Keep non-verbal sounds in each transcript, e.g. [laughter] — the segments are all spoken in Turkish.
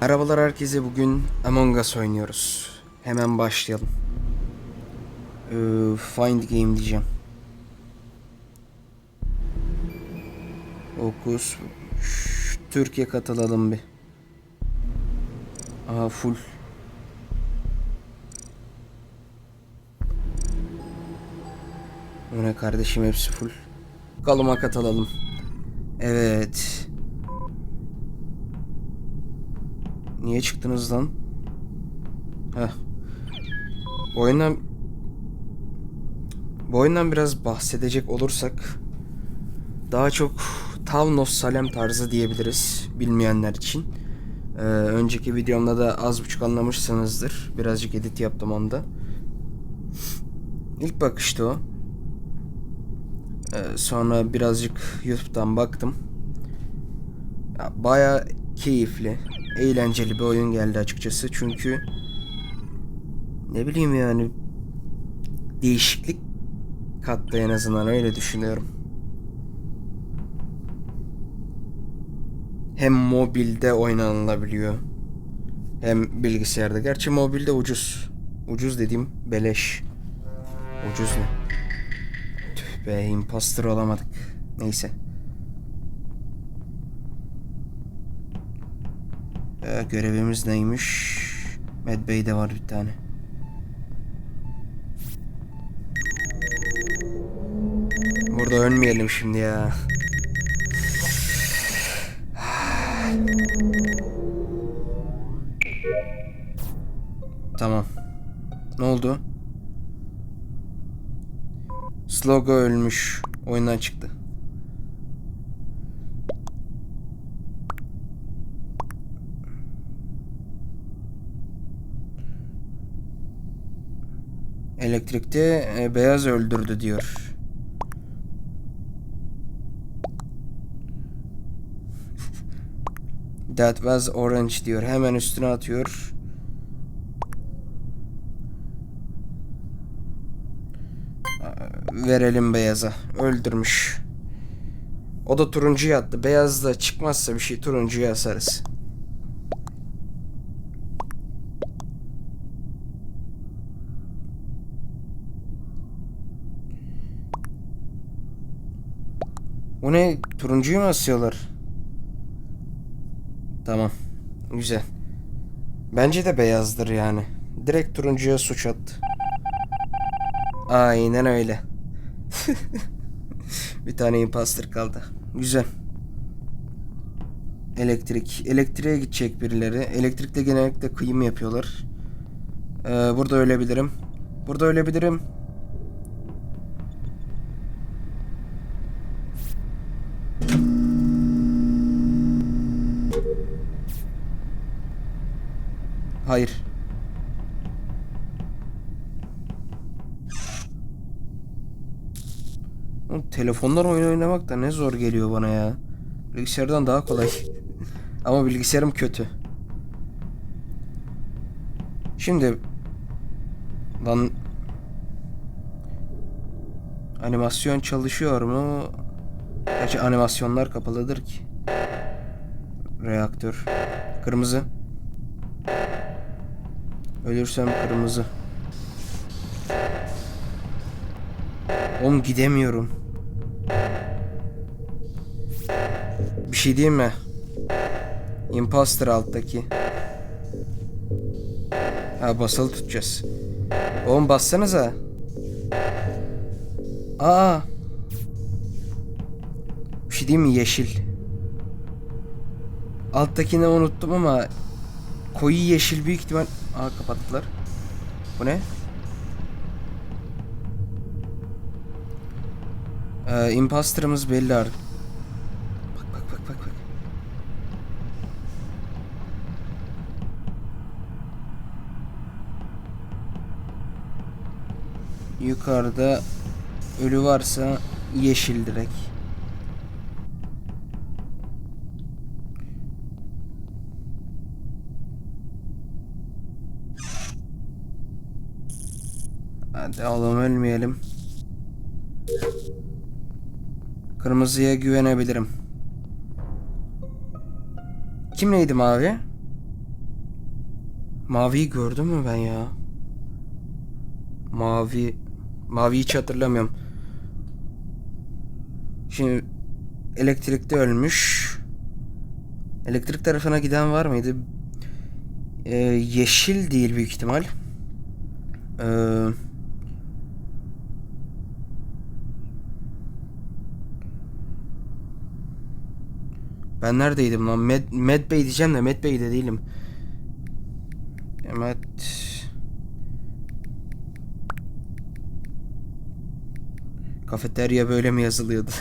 Merhabalar herkese bugün Among Us oynuyoruz. Hemen başlayalım. Ee, find game diyeceğim. Okus. Şş, Türkiye katılalım bir. Aha full. O ne kardeşim hepsi full. Kalıma katılalım. Evet. Niye çıktınız lan? Heh. Bu oyundan... Bu oyundan biraz bahsedecek olursak... Daha çok Town of Salem tarzı diyebiliriz bilmeyenler için. Ee, önceki videomda da az buçuk anlamışsınızdır. Birazcık edit yaptım onda. İlk bakışta o. Ee, sonra birazcık YouTube'dan baktım. Ya, Baya keyifli, eğlenceli bir oyun geldi açıkçası. Çünkü ne bileyim yani değişiklik kattı en azından öyle düşünüyorum. Hem mobilde oynanılabiliyor. Hem bilgisayarda. Gerçi mobilde ucuz. Ucuz dediğim beleş. Ucuz ne? Tüh be imposter olamadık. Neyse. Ee, görevimiz neymiş? Medbay'de var bir tane. Burada ölmeyelim şimdi ya. Tamam. Ne oldu? Slogo ölmüş. Oyundan çıktı. Elektrikte e, beyaz öldürdü diyor. [laughs] That was orange diyor. Hemen üstüne atıyor. Verelim beyaza. Öldürmüş. O da turuncuya attı. Beyaz da çıkmazsa bir şey turuncuya asarız. Ne? Turuncuyu mu asıyorlar? Tamam. Güzel. Bence de beyazdır yani. Direkt turuncuya suç attı. Aynen öyle. [laughs] bir tane imposter kaldı. Güzel. Elektrik. Elektriğe gidecek birileri. Elektrikte genellikle kıyım yapıyorlar. Ee, burada ölebilirim. Burada ölebilirim. Hayır. Telefondan oyun oynamak da ne zor geliyor bana ya. Bilgisayardan daha kolay. [laughs] Ama bilgisayarım kötü. Şimdi lan animasyon çalışıyor mu? Gerçi animasyonlar kapalıdır ki. Reaktör. Kırmızı. Ölürsem kırmızı. Oğlum gidemiyorum. Bir şey diyeyim mi? Imposter alttaki. Ha basılı tutacağız. Oğlum bassanıza. Aa. Bir şey diyeyim mi? Yeşil. Alttakini unuttum ama koyu yeşil büyük ihtimal... Aa kapattılar. Bu ne? Ee, imposterımız belli artık. Bak bak bak bak bak. Yukarıda ölü varsa yeşil direkt. Hadi oğlum ölmeyelim. Kırmızıya güvenebilirim. Kim neydi mavi? Maviyi gördüm mü ben ya? Mavi... Mavi hiç hatırlamıyorum. Şimdi elektrikte ölmüş. Elektrik tarafına giden var mıydı? Ee, yeşil değil büyük ihtimal. Ee, ben neredeydim lan? Med, Med Bey diyeceğim de Med Bey'de değilim. Med... Kafeterya böyle mi yazılıyordu? [laughs]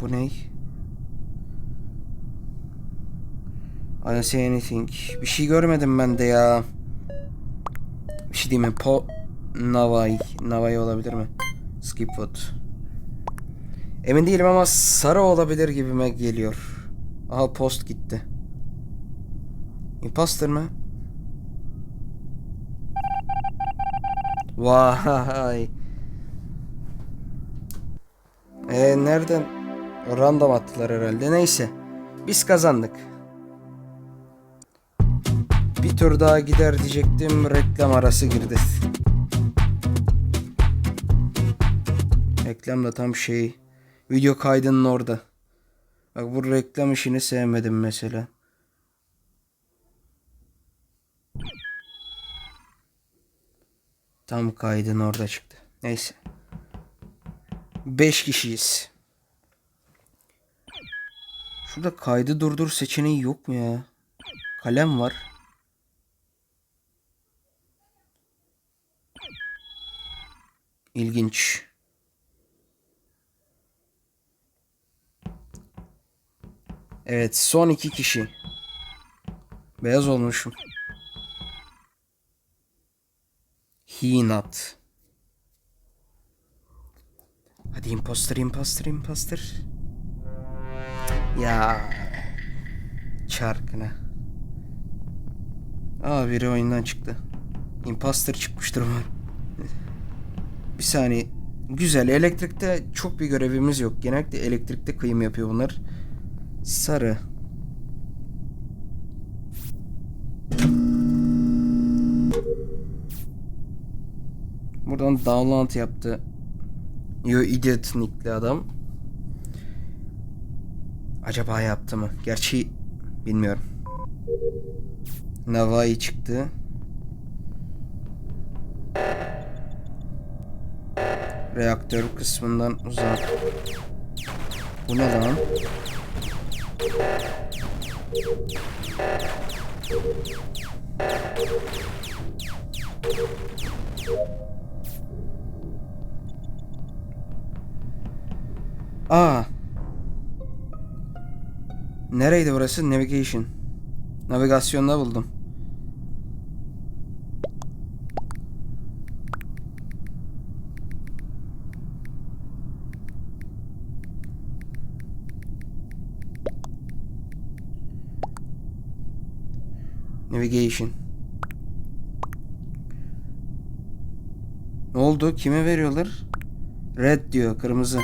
Bu ne? I don't see anything. Bir şey görmedim ben de ya. Bir şey diyeyim mi? Po... Navay. Navay olabilir mi? Skipwood. Emin değilim ama sarı olabilir gibime geliyor. Aha post gitti. Imposter mı? Vay. E nereden? Random attılar herhalde. Neyse. Biz kazandık. Bir tur daha gider diyecektim. Reklam arası girdi. Reklam da tam şey. Video kaydının orada. Bak bu reklam işini sevmedim mesela. Tam kaydın orada çıktı. Neyse. 5 kişiyiz. Şurada kaydı durdur seçeneği yok mu ya? Kalem var. İlginç. Evet son iki kişi. Beyaz olmuşum. He not. Hadi imposter imposter imposter. Ya. Çarkına. Aa biri oyundan çıktı. Imposter çıkmıştır umarım. bir saniye. Güzel. Elektrikte çok bir görevimiz yok. Genellikle elektrikte kıyım yapıyor bunlar. Sarı. Buradan download yaptı. Yo idiot nickli adam. Acaba yaptı mı? Gerçi bilmiyorum. Navai çıktı. Reaktör kısmından uzak. Bu ne lan? Aa. Nereydi burası? Navigation. Navigasyonda buldum. Navigation. Ne oldu? Kime veriyorlar? Red diyor, kırmızı.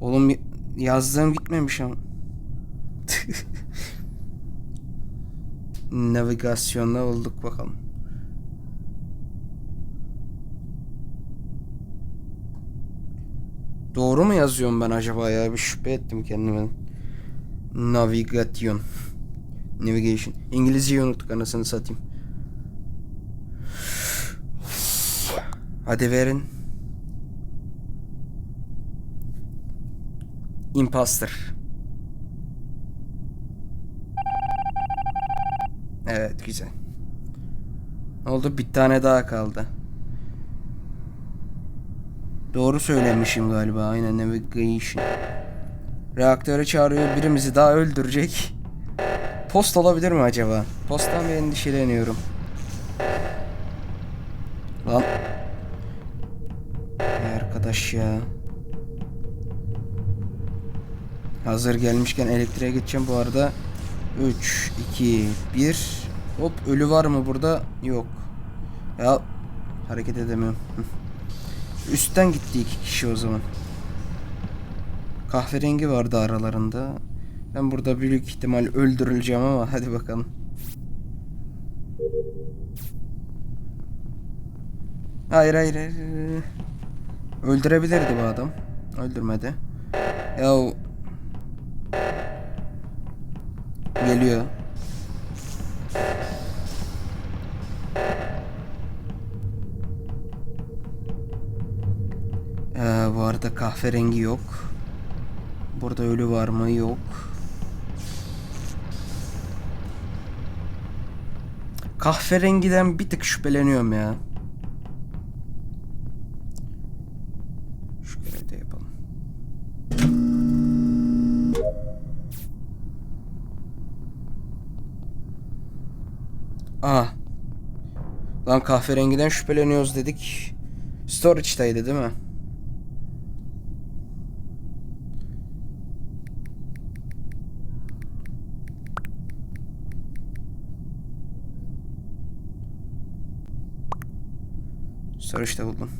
Oğlum yazdığım gitmemiş ama. [laughs] Navigasyonda olduk bakalım. Doğru mu yazıyorum ben acaba ya? Bir şüphe ettim kendime. Navigation. Navigation. İngilizceyi unuttuk anasını satayım. Hadi verin. Imposter. Evet güzel. Ne oldu? Bir tane daha kaldı. Doğru söylemişim galiba. Aynen navigation. Reaktörü çağırıyor. Birimizi daha öldürecek. Post olabilir mi acaba? Posttan bir endişeleniyorum. Lan. Ey arkadaş ya. Hazır gelmişken elektriğe geçeceğim bu arada. 3, 2, 1. Hop ölü var mı burada? Yok. Ya hareket edemiyorum. Üstten gitti iki kişi o zaman. Kahverengi vardı aralarında. Ben burada büyük ihtimal öldürüleceğim ama hadi bakalım. Hayır hayır hayır. Öldürebilirdi bu adam. Öldürmedi. Ya Geliyor. Ee, bu arada kahverengi yok. Burada ölü var mı? Yok. Kahverengiden bir tık şüpheleniyorum ya. Şu görevi. Aa. Lan kahverengiden şüpheleniyoruz dedik. Storage'daydı değil mi? Storage'da buldum.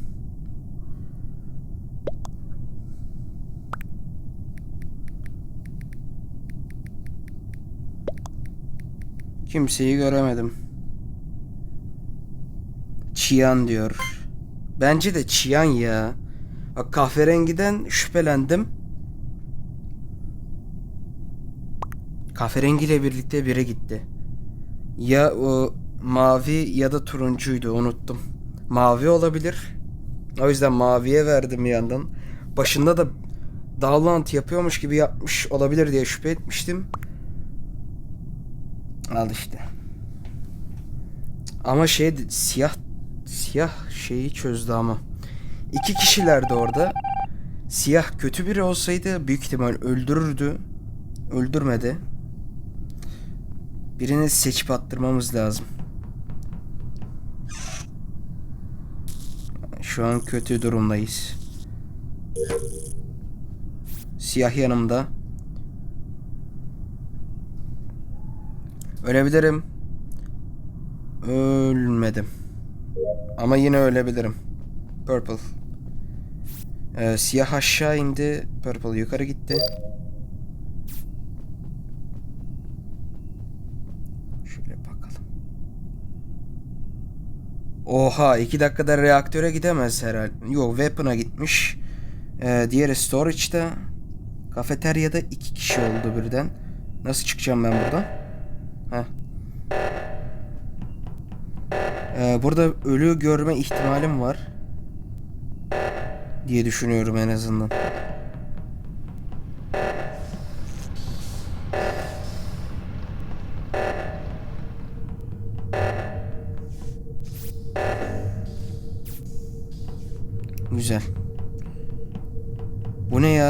Kimseyi göremedim. Çiyan diyor. Bence de Çiyan ya. Bak kahverengiden şüphelendim. Kahverengiyle birlikte biri gitti. Ya o mavi ya da turuncuydu unuttum. Mavi olabilir. O yüzden maviye verdim bir yandan. Başında da Dowland yapıyormuş gibi yapmış olabilir diye şüphe etmiştim. Al işte. Ama şey siyah siyah şeyi çözdü ama. İki kişilerdi orada. Siyah kötü biri olsaydı büyük ihtimal öldürürdü. Öldürmedi. Birini seçip attırmamız lazım. Şu an kötü durumdayız. Siyah yanımda. Ölebilirim. Ölmedim. Ama yine ölebilirim. Purple. Ee, siyah aşağı indi. Purple yukarı gitti. Şöyle bakalım. Oha iki dakikada reaktöre gidemez herhalde. Yok weapon'a gitmiş. Ee, diğeri storage'da. Kafeteryada iki kişi oldu birden. Nasıl çıkacağım ben buradan? Heh. Ee, burada ölü görme ihtimalim var. Diye düşünüyorum en azından.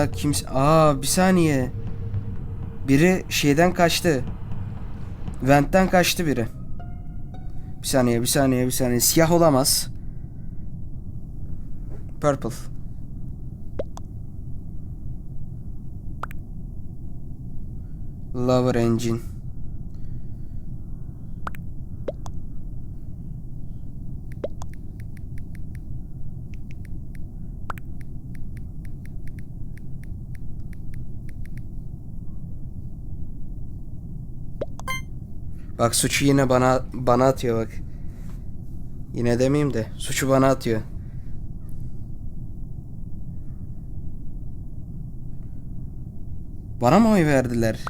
Ya? Kimse... Aa bir saniye. Biri şeyden kaçtı. Vent'ten kaçtı biri. Bir saniye, bir saniye, bir saniye. Siyah olamaz. Purple. Lover engine. Bak suçu yine bana bana atıyor bak. Yine demeyeyim de suçu bana atıyor. Bana mı oy verdiler?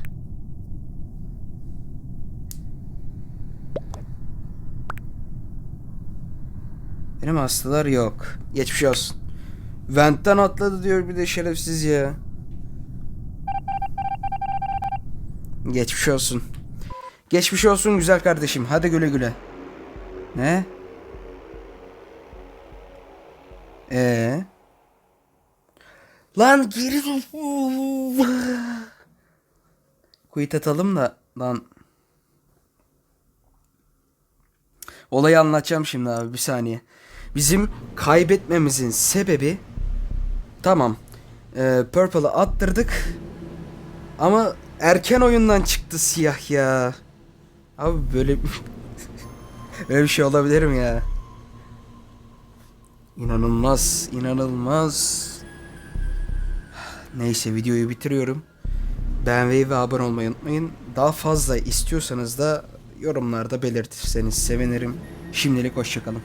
Benim hastalar yok. Geçmiş olsun. Vent'ten atladı diyor bir de şerefsiz ya. Geçmiş olsun. Geçmiş olsun güzel kardeşim. Hadi güle güle. Ne? Ee? Lan geri Quit atalım da lan. Olayı anlatacağım şimdi abi bir saniye. Bizim kaybetmemizin sebebi tamam. Ee, Purple'ı attırdık. Ama erken oyundan çıktı siyah ya. Abi böyle böyle bir şey olabilir mi ya? İnanılmaz, inanılmaz. Neyse videoyu bitiriyorum. Beğenmeyi ve abone olmayı unutmayın. Daha fazla istiyorsanız da yorumlarda belirtirseniz sevinirim. Şimdilik hoşçakalın.